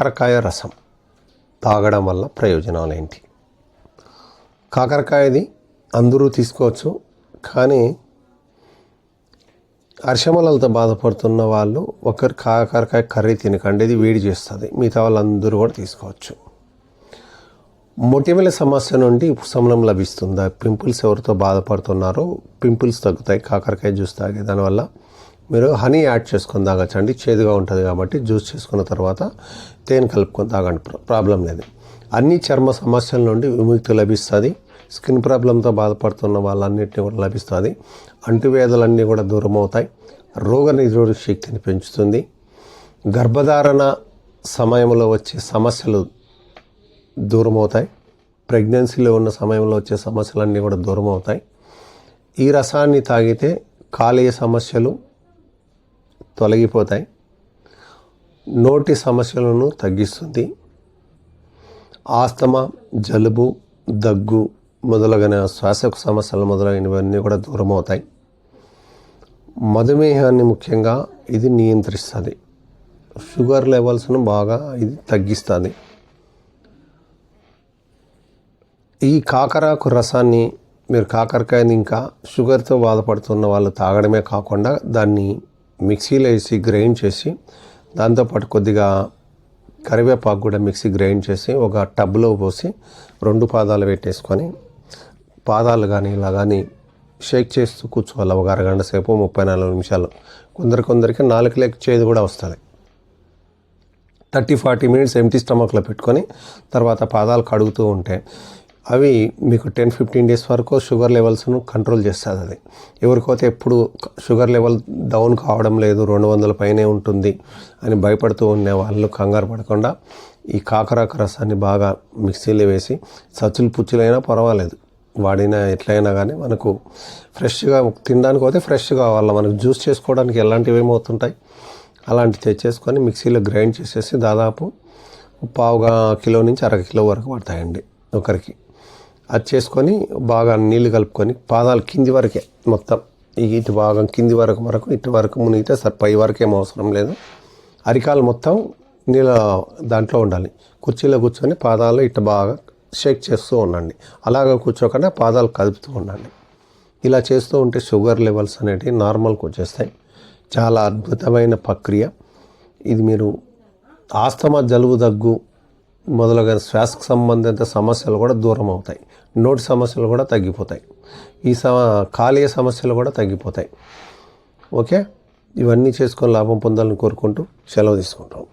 కాకరకాయ రసం తాగడం వల్ల ప్రయోజనాలు ఏంటి కాకరకాయది అందరూ తీసుకోవచ్చు కానీ అర్షమలతో బాధపడుతున్న వాళ్ళు ఒకరు కాకరకాయ కర్రీ తినకండి ఇది వేడి చేస్తుంది. మిగతా వాళ్ళందరూ కూడా తీసుకోవచ్చు. మొటిమల సమస్య నుండి ఉపశమనం లభిస్తుందా? పింపుల్స్ ఎవరితో బాధపడుతున్నారో? పింపుల్స్ తగ్గుతాయి కాకరకాయ జ్యూస్ తాగే దానివల్ల మీరు హనీ యాడ్ చేసుకొని తాగచ్చండి. చేదుగా ఉంటుంది కాబట్టి జ్యూస్ చేసుకున్న తర్వాత తేనె కలుపుకొని తాగండి. ప్రాబ్లం లేదు. అన్ని చర్మ సమస్యల నుండి విముక్తి లభిస్తుంది. స్కిన్ ప్రాబ్లంతో బాధపడుతున్న వాళ్ళన్నింటినీ కూడా లభిస్తుంది. అంటువ్యాధులన్నీ కూడా దూరం అవుతాయి. రోగ నిరోధక శక్తిని పెంచుతుంది. గర్భధారణ సమయంలో వచ్చే సమస్యలు దూరం అవుతాయి. ప్రెగ్నెన్సీలో ఉన్న సమయంలో వచ్చే సమస్యలన్నీ కూడా దూరం అవుతాయి. ఈ రసాన్ని తాగితే కాలేయ సమస్యలు తొలగిపోతాయి. నోటి సమస్యలను తగ్గిస్తుంది. ఆస్తమా జలుబు దగ్గు మొదలైన శ్వాస సమస్యలు మొదలైనవన్నీ కూడా దూరం అవుతాయి మధుమేహాన్ని ముఖ్యంగా ఇది నియంత్రిస్తుంది. షుగర్ లెవెల్స్ను బాగా ఇది తగ్గిస్తుంది. ఈ కాకరాకు రసాన్ని మీరు కాకరకాయని ఇంకా షుగర్తో బాధపడుతున్న వాళ్ళు తాగడమే కాకుండా దాన్ని మిక్సీలో వేసి గ్రైండ్ చేసి దాంతోపాటు కొద్దిగా కరివేపాకు కూడా మిక్సీ గ్రైండ్ చేసి ఒక టబ్లో పోసి రెండు పాదాలు పెట్టేసుకొని పాదాలు కానీ ఇలా కానీ షేక్ చేస్తూ కూర్చోవాలి. ఒక అరగంట సేపు ముప్పై నాలుగు నిమిషాలు. కొందరు కొందరికి నాలుగు లెక్క చేదు కూడా వస్తుంది. థర్టీ ఫార్టీ మినిట్స్ ఎంటీ స్టమక్లో పెట్టుకొని తర్వాత పాదాలు కడుగుతూ ఉంటే అవి మీకు టెన్ ఫిఫ్టీన్ డేస్ వరకు షుగర్ లెవెల్స్ను కంట్రోల్ చేస్తుంది అది. ఎవరికైతే ఎప్పుడు షుగర్ లెవెల్ డౌన్ కావడం లేదు రెండు వందల పైనే ఉంటుంది అని భయపడుతూ ఉండే వాళ్ళు కంగారు పడకుండా ఈ కాకరాక రసాన్ని బాగా మిక్సీలో వేసి సచ్చులు పుచ్చులైనా పర్వాలేదు. వాడినా ఎట్లయినా కానీ మనకు ఫ్రెష్గా తినడానికి పోతే ఫ్రెష్ కావాలి? మనకు జ్యూస్ చేసుకోవడానికి ఎలాంటివి ఏమవుతుంటాయి అలాంటివి తెచ్చేసుకొని మిక్సీలో గ్రైండ్ చేసేసి దాదాపు పావుగా కిలో నుంచి అర కిలో వరకు పడతాయండి ఒకరికి. అది చేసుకొని బాగా నీళ్ళు కలుపుకొని పాదాలు కింది వరకే మొత్తం. ఈ ఇటు భాగం కింది వరకు వరకు ఇటు వరకు మునిగితే సరే పై వరకు ఏం అవసరం లేదు. అరికాలు మొత్తం నీళ్ళ దాంట్లో ఉండాలి. కుర్చీలో కూర్చొని పాదాలు ఇటు బాగా షేక్ చేస్తూ ఉండండి. అలాగ కూర్చోకుండా పాదాలు కదుపుతూ ఉండండి. ఇలా చేస్తూ ఉంటే షుగర్ లెవెల్స్ అనేటివి నార్మల్కి వచ్చేస్తాయి. చాలా అద్భుతమైన ప్రక్రియ. ఇది మీరు ఆస్తమా జలుబు దగ్గు మొదలైన శ్వాసకు సంబంధిత సమస్యలు కూడా దూరం అవుతాయి. నోటి సమస్యలు కూడా తగ్గిపోతాయి. ఈ సమ కాలేయ సమస్యలు కూడా తగ్గిపోతాయి. ఓకే? ఇవన్నీ చేసుకొని లాభం పొందాలని కోరుకుంటూ సెలవు తీసుకుంటాం